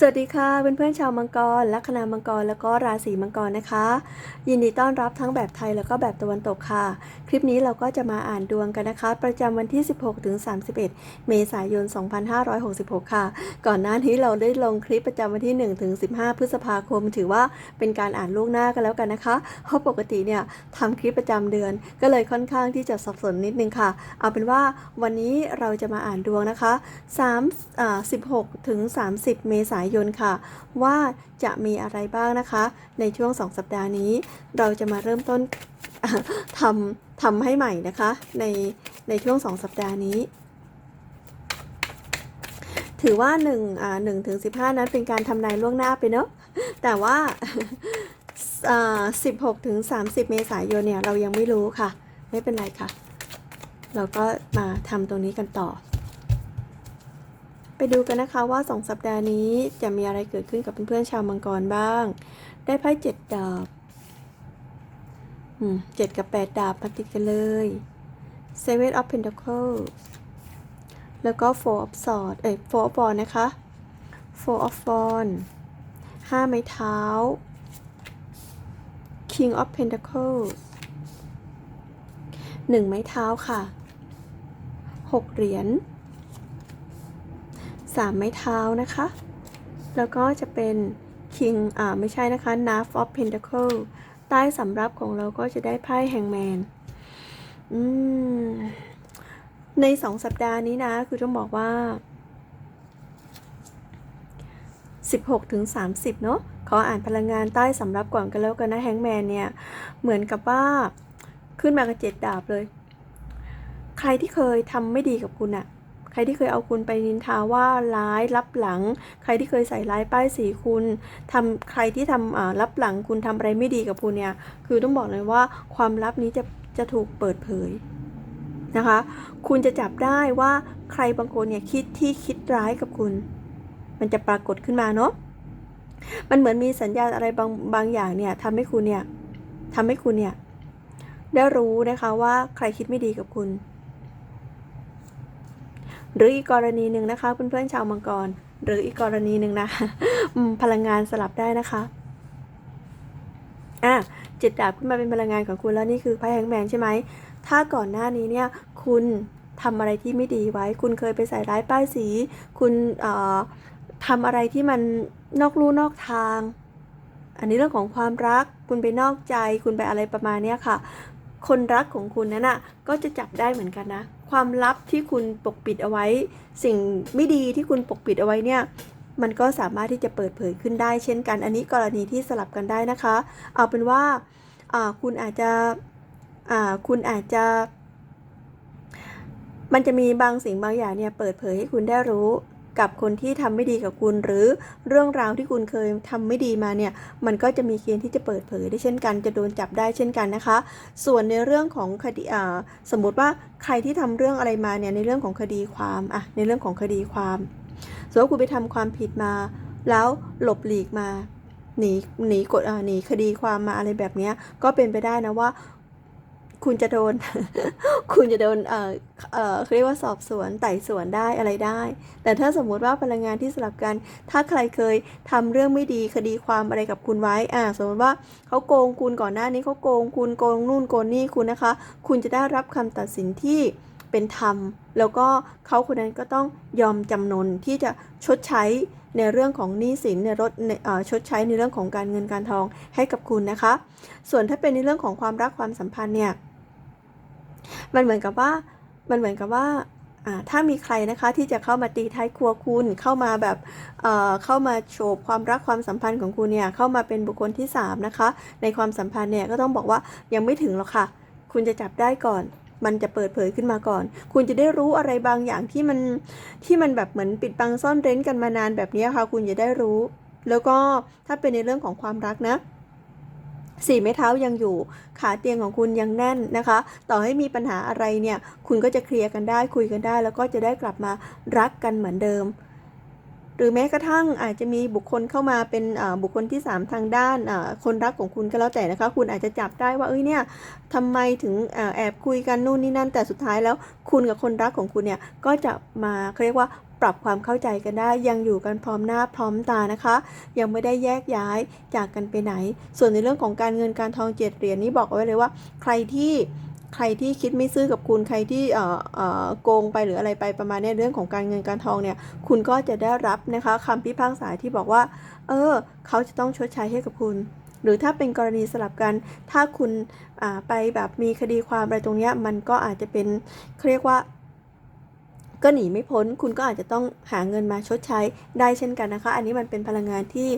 สวัสดีค่ะเพื่อนๆชาวมังกรลัคนามังกรแล้วก็ราศีมังกรนะคะ ยินดีต้อนรับทั้งแบบไทยแล้วก็แบบตะวันตกค่ะ คลิปนี้เราก็จะมาอ่านดวงกันนะคะ ประจำวันที่ 16ถึง31 เมษายน 2566 ค่ะ ก่อนหน้านี้เราได้ลงคลิปประจำวันที่1ถึง15 พฤษภาคม ถือว่าเป็นการอ่านล่วงหน้ากันแล้วกันนะคะเพราะปกติเนี่ยทำคลิปประจำเดือน ก็เลยค่อนข้างที่จะสับสนนิดนึงค่ะ เอาเป็นว่าวันนี้เราจะมาอ่านดวงนะคะ3 16ถึง30 เมษายยนค่ะ ว่าจะมีอะไรบ้างนะคะ ในช่วง 2 สัปดาห์นี้ เราจะมาเริ่มต้นทำทำให้ใหม่นะคะ ในในช่วง 2 สัปดาห์นี้ถือว่า1อ่า1ถึง15 นั้นเป็นการทำนายล่วงหน้าไปเนอะแต่ว่าอ่า16 ถึง 30 เมษายนเนี่ย เรายังไม่รู้ค่ะ ไม่เป็นไรค่ะ เราก็มาทำตรงนี้กันต่อ ดูกันนะคะว่า 2 สัปดาห์นี้จะมีอะไรเกิดขึ้นกับเพื่อนๆชาวมังกรบ้าง ได้ไพ่เจ็ดดาบอืมเจ็ดกับแปดดาบมาติดกันเลย Seven of Pentacles แล้วก็ Four of Swords เอ้ย Four of Wands นะคะ Four of Wands ห้าไม้เท้า King of Pentacles หนึ่งไม้เท้าค่ะหกเหรียญ สามไม้เท้านะคะ แล้วก็จะเป็น King อ่าไม่ใช่นะคะ Knight of Pentacle ใต้สำรับของเราก็จะได้ไพ่แฮงแมนอืมในสองสัปดาห์นี้นะ คือต้องบอกว่า 16ถึง30 เนอะขออ่านพลังงานใต้สำรับก่อนกันแล้วกันนะแฮงแมนเนี่ย เหมือนกับว่าขึ้นมากับเจ็ดดาบเลย ใครที่เคยทำไม่ดีกับคุณอะ ใครที่เคยเอาคุณไปนินทาว่าร้ายรับหลัง ใครที่เคยใส่ร้ายป้ายสีคุณทำใครที่ทำอ่ารับหลังคุณทำอะไรไม่ดีกับคุณเนี่ย คือต้องบอกเลยว่าความลับนี้จะจะถูกเปิดเผยนะคะ คุณจะจับได้ว่าใครบางคนเนี่ยคิดที่คิดร้ายกับคุณ มันจะปรากฏขึ้นมาเนาะ มันเหมือนมีสัญญาณอะไรบางบางอย่างเนี่ยทำให้คุณเนี่ยทำให้คุณเนี่ยได้รู้นะคะว่าใครคิดไม่ดีกับคุณ หรืออีกกรณีหนึ่งนะคะเพื่อนๆชาวมังกร หรืออีกกรณีหนึ่งนะพลังงานสลับได้นะคะอะเจ็ดดาบขึ้นมาเป็นพลังงานของคุณแล้วนี่คือไพ่แฮงแมนใช่ไหมถ้าก่อนหน้านี้เนี่ยคุณทำอะไรที่ไม่ดีไว้ คุณเคยไปใส่ร้ายป้ายสี คุณเอ่อทำอะไรที่มันนอกลู่นอกทาง อันนี้เรื่องของความรัก คุณไปนอกใจ คุณไปอะไรประมาณเนี้ยค่ะ คนรักของคุณนั้นน่ะก็จะจับได้เหมือนกันนะ ความลับที่คุณปกปิดเอาไว้ สิ่งไม่ดีที่คุณปกปิดเอาไว้เนี่ยมันก็สามารถที่จะเปิดเผยขึ้นได้เช่นกัน อันนี้กรณีที่สลับกันได้นะคะ เอาเป็นว่าคุณอาจจะคุณอาจจะ มันจะมีบางสิ่งบางอย่างเนี่ยเปิดเผยให้คุณได้รู้ กับคนที่ทำไม่ดีกับคุณ หรือเรื่องราวที่คุณเคยทำไม่ดีมาเนี่ยมันก็จะมีเกณฑ์ที่จะเปิดเผยได้เช่นกัน จะโดนจับได้เช่นกันนะคะ ส่วนในเรื่องของคดีอ่าสมมติว่าใครที่ทำเรื่องอะไรมาเนี่ยในเรื่องของคดีความอะในเรื่องของคดีความสมมติว่าคุณไปทำความผิดมา แล้วหลบหลีกมาหนีหนีกฎอ่าหนีคดีความมาอะไรแบบนี้ก็เป็นไปได้นะว่า คุณจะโดน คุณจะโดนเอ่อเอ่อเาเรียกว่าสอบสวนไต่สวนได้อะไรได้ แต่ถ้าสมมุติว่าพลังงานที่สลับกัน ถ้าใครเคยทำเรื่องไม่ดีคดีความอะไรกับคุณไว้ อ่า สมมติว่าเขาโกงคุณก่อนหน้านี้เขาโกงคุณโกงนู่นโกงนี่คุณนะคะ คุณจะได้รับคำตัดสินที่เป็นธรรม แล้วก็เขาคนนั้นก็ต้องยอมจำนนที่จะชดใช้ในเรื่องของหนี้สินในรถในเอ่อชดใช้ในเรื่องของการเงินการทองให้กับคุณนะคะ ส่วนถ้าเป็นในเรื่องของความรักความสัมพันธ์เนี่ย มันเหมือนกับว่ามันเหมือนกับว่าถ้ามีใครนะคะที่จะเข้ามาตีท้ายครัวคุณเข้ามาแบบเเข้ามาโฉบความรักความสัมพันธ์ของคุณเนี่ยเข้ามาเป็นบุคคลที่สามนะคะ ในความสัมพันธ์เนี่ยก็ต้องบอกว่ายังไม่ถึงหรอกค่ะ คุณจะจับได้ก่อน มันจะเปิดเผยขึ้นมาก่อน คุณจะได้รู้อะไรบางอย่างที่มันที่มันแบบเหมือนปิดบังซ่อนเร้นกันมานานแบบนี้ค่ะ คุณจะได้รู้ แล้วก็ถ้าเป็นในเรื่องของความรักนะ สี่ไม้เท้ายังอยู่ ขาเตียงของคุณยังแน่นนะคะ ต่อให้มีปัญหาอะไรเนี่ย คุณก็จะเคลียร์กันได้คุยกันได้ แล้วก็จะได้กลับมารักกันเหมือนเดิม หรือแม้กระทั่งอาจจะมีบุคคลเข้ามาเป็นบุคคลที่ 3 ทางด้านคนรักของคุณก็แล้วแต่นะคะ คุณอาจจะจับได้ว่าเอ้ยเนี่ยทำไมถึงแอบคุยกันนู่นนี่นั่นแต่สุดท้ายแล้ว คุณกับคนรักของคุณเนี่ยก็จะมาเขาเรียกว่า รับความเข้าใจกันได้ ยังอยู่กันพร้อมหน้าพร้อมตานะคะ ยังไม่ได้แยกย้ายจากกันไปไหน ส่วนในเรื่องของการเงินการทองเจ็ดเหรียญนี้บอกเอาไว้เลยว่า ใครที่ใครที่คิดไม่ซื่อกับคุณใครที่เอ่อเอ่อโกงไปหรืออะไรไปประมาณเนี้ยเรื่องของการเงินการทองเนี่ย คุณก็จะได้รับนะคะคำพิพากษาที่บอกว่า เออ เขาจะต้องชดใช้ให้กับคุณ หรือถ้าเป็นกรณีสลับกัน ถ้าคุณอ่าไปแบบมีคดีความอะไรตรงเนี้ยมันก็อาจจะเป็นเขาเรียกว่า ก็หนีไม่พ้น คุณก็อาจจะต้องหาเงินมาชดใช้ได้เช่นกันนะคะ อันนี้มันเป็นพลังงานที่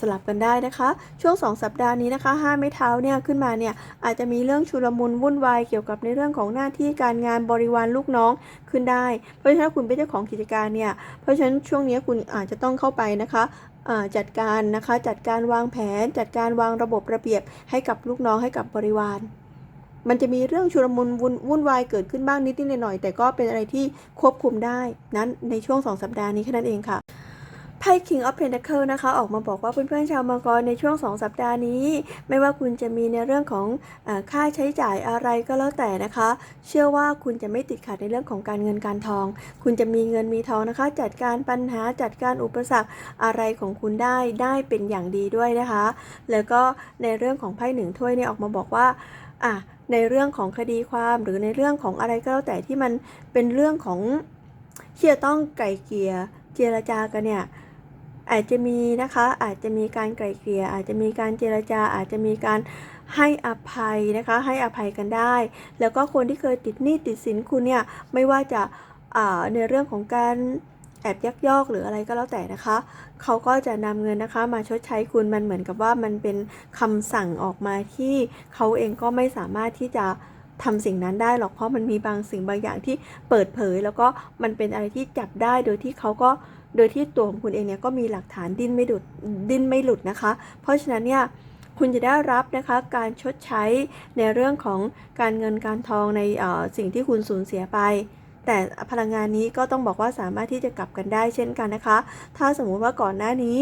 สลับกันได้นะคะ ช่วง 2 สัปดาห์นี้นะคะห้าไม้เท้าเนี่ยขึ้นมาเนี่ยอาจจะมีเรื่องชุลมุนวุ่นวายเกี่ยวกับในเรื่องของหน้าที่การงานบริวารลูกน้องขึ้นได้ เพราะฉะนั้นคุณเป็นเจ้าของกิจการเนี่ย เพราะฉะนั้นช่วงนี้คุณอาจจะต้องเข้าไปนะคะจัดการนะคะ จัดการวางแผน จัดการวางระบบระเบียบให้กับลูกน้องให้กับบริวาร มันจะมีเรื่องชุลมุนวุ่นวุ่นวายเกิดขึ้นบ้างนิดนิดหน่อยๆแต่ก็เป็นอะไรที่ควบคุมได้นั้นในช่วง 2 สัปดาห์นี้แค่นั้นเองค่ะไพ่ King of Pentacle นะคะ ออกมาบอกว่าเพื่อนๆชาวมังกรในช่วง 2 สัปดาห์นี้ ไม่ว่าคุณจะมีในเรื่องของอค่าใช้จ่ายอะไรก็แล้วแต่นะคะ เชื่อว่าคุณจะไม่ติดขัดในเรื่องของการเงินการทอง คุณจะมีเงินมีทองนะคะ จัดการปัญหาจัดการอุปสรรคอะไรของคุณได้ได้เป็นอย่างดีด้วยนะคะ แล้วก็ในเรื่องของไพ่หนึ่งถ้วยเนี่ยออกมาบอกว่าอะ ในเรื่องของคดีความหรือในเรื่องของอะไรก็แล้วแต่ที่มันเป็นเรื่องของที่จะต้องไกลเกลี่ยเจรจากันเนี่ยอาจจะมีนะคะอาจจะมีการไกลเกลี่ยอาจจะมีการเจรจา อาจจะมีการให้อภัยนะคะให้อภัยกันได้ แล้วก็คนที่เคยติดหนี้ติดสินคุณเนี่ยไม่ว่าจะในเรื่องของการ แอบยักยอกหรืออะไรก็แล้วแต่นะคะ เขาก็จะนำเงินนะคะมาชดใช้คุณมันเหมือนกับว่ามันเป็นคำสั่งออกมาที่เขาเองก็ไม่สามารถที่จะทำสิ่งนั้นได้หรอกเพราะมันมีบางสิ่งบางอย่างที่เปิดเผย แล้วก็มันเป็นอะไรที่จับได้โดยที่เขาก็โดยที่ตัวของคุณเองเนี่ยก็มีหลักฐานดิ้นไม่หลุดดิ้นไม่หลุดนะคะ เพราะฉะนั้นเนี่ยคุณจะได้รับนะคะการชดใช้ในเรื่องของการเงินการทองในสิ่งที่คุณสูญเสียไป แต่พลังงานนี้ก็ต้องบอกว่าสามารถที่จะกลับกันได้เช่นกันนะคะ ถ้าสมมุติว่าก่อนหน้านี้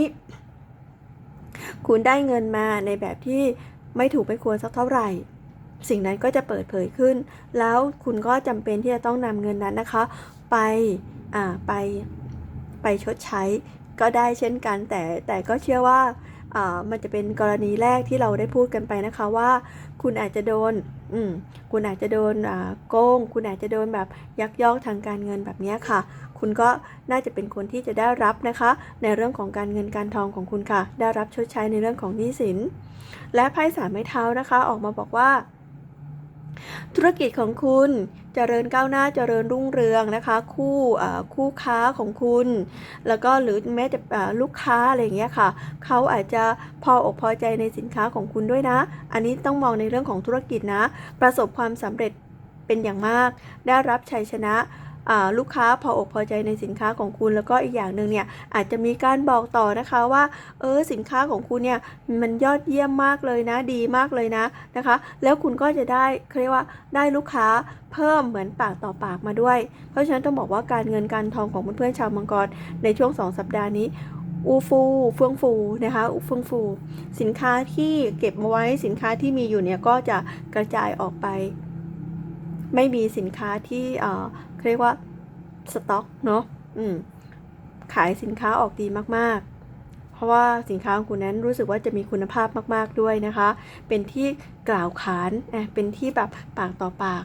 คุณได้เงินมาในแบบที่ไม่ถูกไม่ควรสักเท่าไหร่ สิ่งนั้นก็จะเปิดเผยขึ้น แล้วคุณก็จำเป็นที่จะต้องนำเงินนั้นนะคะ ไปอ่าไปไปชดใช้ก็ได้เช่นกัน แต่แต่ก็เชื่อว่าอ่ามันจะเป็นกรณีแรกที่เราได้พูดกันไปนะคะว่า คุณอาจจะโดน อืมคุณอาจจะโดนโกง คุณอาจจะโดนแบบยักยอกทางการเงินแบบนี้ค่ะ คุณก็น่าจะเป็นคนที่จะได้รับนะคะ ในเรื่องของการเงินการทองของคุณค่ะ ได้รับชดใช้ในเรื่องของหนี้สิน และไพ่สามไม้เท้านะคะ ออกมาบอกว่า ธุรกิจของคุณเจริญก้าวหน้าเจริญรุ่งเรืองนะคะ คู่คู่ค้าของคุณ แล้วก็หรือแม้แต่ลูกค้าอะไรอย่างเงี้ยค่ะเขาอาจจะพออกพอใจในสินค้าของคุณด้วยนะ อันนี้ต้องมองในเรื่องของธุรกิจนะ ประสบความสำเร็จเป็นอย่างมาก ได้รับชัยชนะ ลูกค้าพออกพอใจในสินค้าของคุณ แล้วก็อีกอย่างหนึ่งเนี่ยอาจจะมีการบอกต่อนะคะว่าเออสินค้าของคุณเนี่ยมันยอดเยี่ยมมากเลยนะดีมากเลยนะนะคะ แล้วคุณก็จะได้เรียกว่าได้ลูกค้าเพิ่มเหมือนปากต่อปากมาด้วย เพราะฉะนั้นต้องบอกว่าการเงินการทองของเพื่อนๆชาวมังกรในช่วง 2 สัปดาห์นี้อูฟูเฟื่องฟูนะคะอูเฟื่องฟู สินค้าที่เก็บมาไว้สินค้าที่มีอยู่เนี่ยก็จะกระจายออกไป ไม่มีสินค้าที่ เขาเรียกว่าสต็อกเนาะอืมขายสินค้าออกดีมากๆ เพราะว่าสินค้าของคุณนั้นรู้สึกว่าจะมีคุณภาพมากๆด้วยนะคะ เป็นที่กล่าวขานเป็นที่แบบปากต่อปาก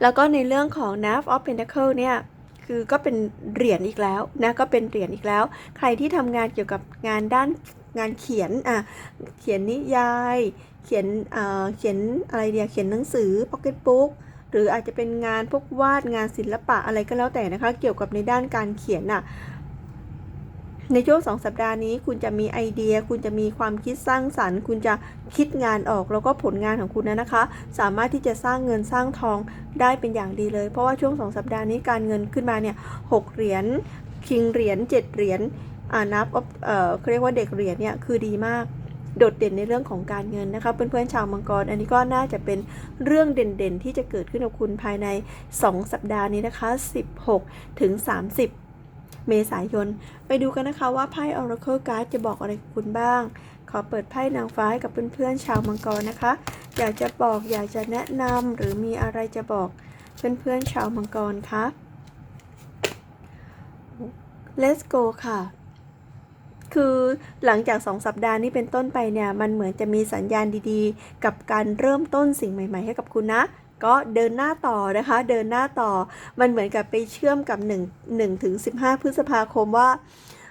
แล้วก็ในเรื่องของ n a v of Pentacle เนี่ยคือก็เป็นเหรียญอีกแล้วนะก็เป็นเหรียญอีกแล้ว ใครที่ทำงานเกี่ยวกับงานด้านงานเขียนอะเขียนนิยาย เขียนเอ่อเขียนอะไรเดียเขียนหนังสือ pocket book หรืออาจจะเป็นงานพวกวาดงานศิลปะอะไรก็แล้วแต่นะคะ เกี่ยวกับในด้านการเขียนน่ะในช่วงสองสัปดาห์นี้คุณจะมีไอเดีย คุณจะมีความคิดสร้างสรรค์ คุณจะคิดงานออกแล้วก็ผลงานของคุณนะนะคะ สามารถที่จะสร้างเงินสร้างทองได้เป็นอย่างดีเลย เพราะว่าช่วงสองสัปดาห์นี้การเงินขึ้นมาเนี่ยหกเหรียญคิงเหรียญเจ็ดเหรียญอ่านับเอ่อเขาเรียกว่าเด็กเหรียญเนี่ยคือดีมาก โดดเด่นในเรื่องของการเงินนะคะเพื่อนๆชาวมังกร อันนี้ก็น่าจะเป็นเรื่องเด่นๆ ที่จะเกิดขึ้นกับคุณภายใน 2 สัปดาห์นี้นะคะ 16 ถึง 30เมษายน ไปดูกันนะคะว่าไพ่ Oracle Card จะบอกอะไรคุณบ้าง ขอเปิดไพ่นางฟ้าให้กับเพื่อนๆชาวมังกรนะคะ อยากจะบอกอยากจะแนะนำหรือมีอะไรจะบอกเพื่อนๆชาวมังกรคะ let's go ค่ะ คือหลังจาก 2 สัปดาห์นี้เป็นต้นไปเนี่ย มันเหมือนจะมีสัญญาณดีๆ กับการเริ่มต้นสิ่งใหม่ ๆ ให้กับคุณนะก็เดินหน้าต่อนะคะ เดินหน้าต่อ มันเหมือนกับไปเชื่อมกับ1 1ถึง15 พฤษภาคมว่า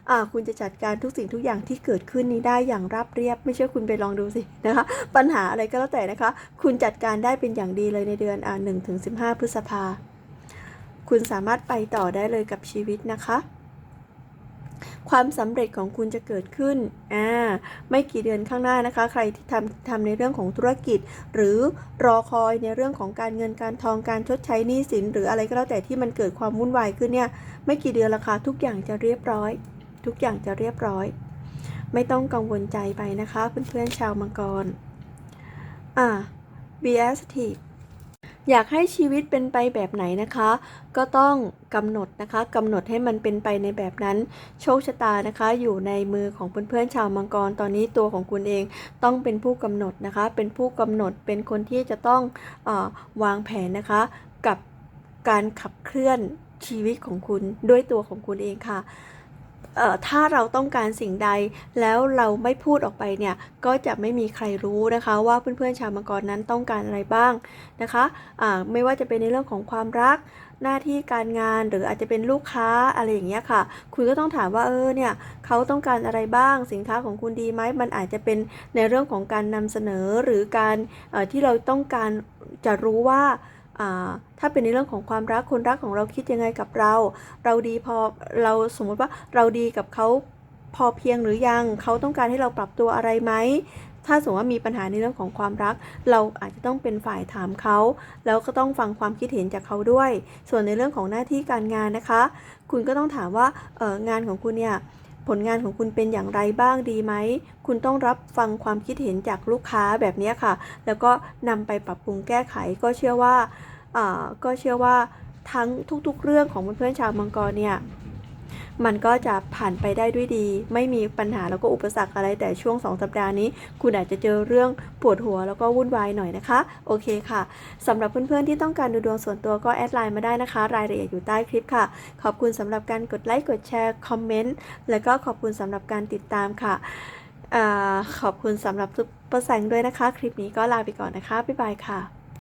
อ่าคุณจะจัดการทุกสิ่งทุกอย่างที่เกิดขึ้นนี้ได้อย่างราบเรียบ ไม่เชื่อคุณไปลองดูสินะคะ ปัญหาอะไรก็แล้วแต่นะคะ คุณจัดการได้เป็นอย่างดีเลยในเดือนอ่า1ถึง15 พฤษภา คุณสามารถไปต่อได้เลยกับชีวิตนะคะ ความสำเร็จของคุณจะเกิดขึ้นอ่าไม่กี่เดือนข้างหน้านะคะ ใครที่ทำทำในเรื่องของธุรกิจ หรือรอคอยในเรื่องของการเงินการทองการชดใช้หนี้สิน หรืออะไรก็แล้วแต่ที่มันเกิดความวุ่นวายขึ้นเนี่ยไม่กี่เดือนละค่ะทุกอย่างจะเรียบร้อย ทุกอย่างจะเรียบร้อย ไม่ต้องกังวลใจไปนะคะเพื่อนๆชาวมังกรอ่า be a s t i v e อยากให้ชีวิตเป็นไปแบบไหนนะคะ ก็ต้องกำหนดนะคะกำหนดให้มันเป็นไปในแบบนั้น โชคชะตานะคะ อยู่ในมือของเพื่อนๆชาวมังกรตอนนี้ตัวของคุณเองต้องเป็นผู้กำหนดนะคะ เป็นผู้กำหนดเป็นคนที่จะต้องอวางแผนนะคะ กับการขับเคลื่อนชีวิตของคุณด้วยตัวของคุณเองค่ะ ถ้าเราต้องการสิ่งใด แล้วเราไม่พูดออกไปเนี่ยก็จะไม่มีใครรู้นะคะ ว่าเพื่อนๆชาวมังกรนั้นต้องการอะไรบ้างนะคะอ่าไม่ว่าจะเป็นในเรื่องของความรักหน้าที่การงานหรืออาจจะเป็นลูกค้าอะไรอย่างเงี้ยค่ะ คุณก็ต้องถามว่าเออเนี่ยเขาต้องการอะไรบ้างสินค้าของคุณดีไหมมันอาจจะเป็นในเรื่องของการนำเสนอหรือการที่เราต้องการจะรู้ว่า ถ้าเป็นในเรื่องของความรักคนรักของเราคิดยังไงกับเรา เราดีพอเราสมมติว่าเราดีกับเขาพอเพียงหรือยังเขาต้องการให้เราปรับตัวอะไรไหมถ้าสมมติว่ามีปัญหาในเรื่องของความรัก เราอาจจะต้องเป็นฝ่ายถามเขา แล้วก็ต้องฟังความคิดเห็นจากเขาด้วย ส่วนในเรื่องของหน้าที่การงานนะคะ คุณก็ต้องถามว่าเอองานของคุณเนี่ย ผลงานของคุณเป็นอย่างไรบ้างดีไหม คุณต้องรับฟังความคิดเห็นจากลูกค้าแบบนี้ค่ะ แล้วก็นำไปปรับปรุงแก้ไขก็เชื่อว่าก็เชื่อว่าทั้งทุกๆ เรื่องของเพื่อนๆชาวมังกรเนี่ย มันก็จะผ่านไปได้ด้วยดี ไม่มีปัญหาแล้วก็อุปสรรคอะไรแต่ช่วง 2 สัปดาห์นี้ คุณอาจจะเจอเรื่องปวดหัวแล้วก็วุ่นวายหน่อยนะคะ โอเคค่ะสำหรับเพื่อนๆที่ต้องการดูดวงส่วนตัวก็แอดไลน์มาได้นะคะ รายละเอียดอยู่ใต้คลิปค่ะ ขอบคุณสำหรับการกดไลค์กดแชร์คอมเมนต์แล้วก็ขอบคุณสำหรับการติดตามค่ะอขอบคุณสำหรับทุกประแสงด้วยนะคะ คลิปนี้ก็ลาไปก่อนนะคะบ๊ายบายค่ะ